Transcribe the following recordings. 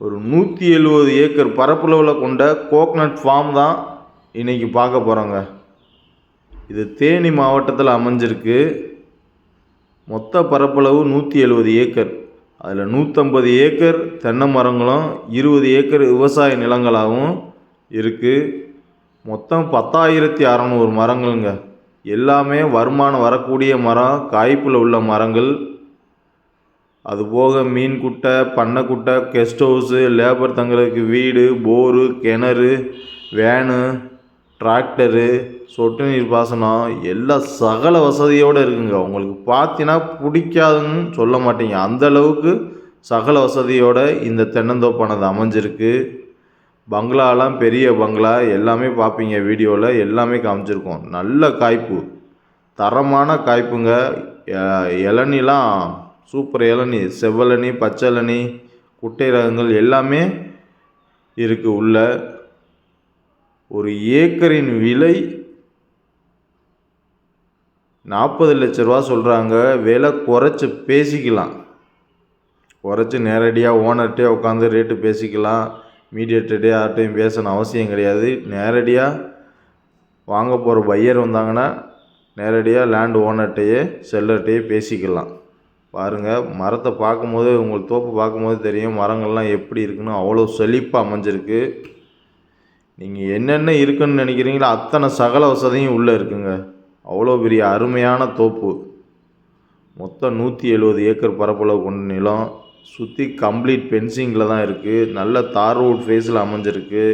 ஒரு நூற்றி எழுபது ஏக்கர் பரப்பளவில் கொண்ட கோக்னட் ஃபார்ம் தான் இன்றைக்கி பார்க்க போகிறோங்க இது தேனி மாவட்டத்தில் அமைஞ்சிருக்கு. மொத்த பரப்பளவு நூற்றி எழுபது ஏக்கர். அதில் நூற்றம்பது ஏக்கர் தென்னை மரங்களும் இருபது ஏக்கர் விவசாய நிலங்களாகவும் இருக்குது மொத்தம் பத்தாயிரத்தி அறநூறு மரங்களுங்க. எல்லாமே வருமானம் வரக்கூடிய மரம் காய்ப்பில் உள்ள மரங்கள். அதுபோக மீன் குட்டை பண்ணை குட்டை கெஸ்ட் ஹவுஸு லேபர் தங்குறதுக்கு வீடு போரு கிணறு வேனு டிராக்டரு சொட்டு நீர் பாசனம் எல்லாம் சகல வசதியோடு இருக்குங்க. உங்களுக்கு பார்த்தீங்கன்னா பிடிக்காதுன்னு சொல்ல மாட்டீங்க. அந்த அளவுக்கு சகல வசதியோடு இந்த தென்னந்தோப்பானது அமைஞ்சிருக்கு. பங்களாலாம் பெரிய பங்களா எல்லாமே பார்ப்பீங்க வீடியோவில் எல்லாமே காமிச்சிருக்கோம். நல்ல காய்ப்பு. தரமான காய்ப்புங்க. இளநிலாம் சூப்பர் இளநி செவ்வளனி பச்சை குட்டை ரகங்கள் எல்லாமே இருக்குது உள்ள. ஒரு ஏக்கரின் விலை நாற்பது லட்ச ரூபா சொல்கிறாங்க விலை குறைச்சி பேசிக்கலாம். குறைச்சி நேரடியாக ஓனர்கிட்டே உட்காந்து ரேட்டு பேசிக்கலாம். மீடியேட்டர்டே யார்கிட்டையும் பேசணும் அவசியம் கிடையாது. நேரடியாக வாங்க போகிற பையர் வந்தாங்கன்னா நேரடியாக லேண்ட் ஓனர்கிட்டையே செல்லர்கிட்டையே பேசிக்கலாம். பாருங்கள் மரத்தை பார்க்கும்போது உங்களுக்கு தோப்பு பார்க்கும்போது தெரியும் மரங்கள்லாம் எப்படி இருக்குன்னு அவ்வளோ செழிப்பாக அமைஞ்சிருக்கு. நீங்கள் என்னென்ன இருக்குன்னு நினைக்கிறீங்களோ அத்தனை சகல வசதியும் உள்ளே இருக்குங்க. அவ்வளோ பெரிய அருமையான தோப்பு. மொத்தம் நூற்றி எழுபது ஏக்கர் பரப்பளவு கொண்ட நிலம். சுற்றி கம்ப்ளீட் பென்சிங்கில் தான் இருக்குது நல்ல தார் ரோட் ஃபேஸில் அமைஞ்சிருக்கு.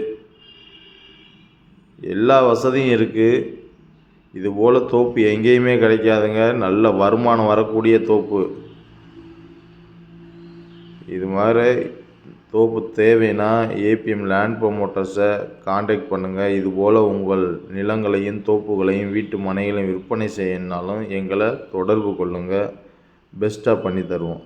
எல்லா வசதியும் இருக்குது இது போல் தோப்பு எங்கேயுமே கிடைக்காதுங்க. நல்ல வருமானம் வரக்கூடிய தோப்பு. இது மாதிரி தோப்பு தேவைன்னா ஏபிஎம் லேண்ட் ப்ரொமோட்டர்ஸை காண்டாக்ட் பண்ணுங்கள் இதுபோல் உங்கள் நிலங்களையும் தோப்புகளையும் வீட்டு மனைகளையும் விற்பனை செய்யணுன்னாலும் எங்களை தொடர்பு கொள்ளுங்கள் பெஸ்ட்டாக பண்ணி தருவோம்.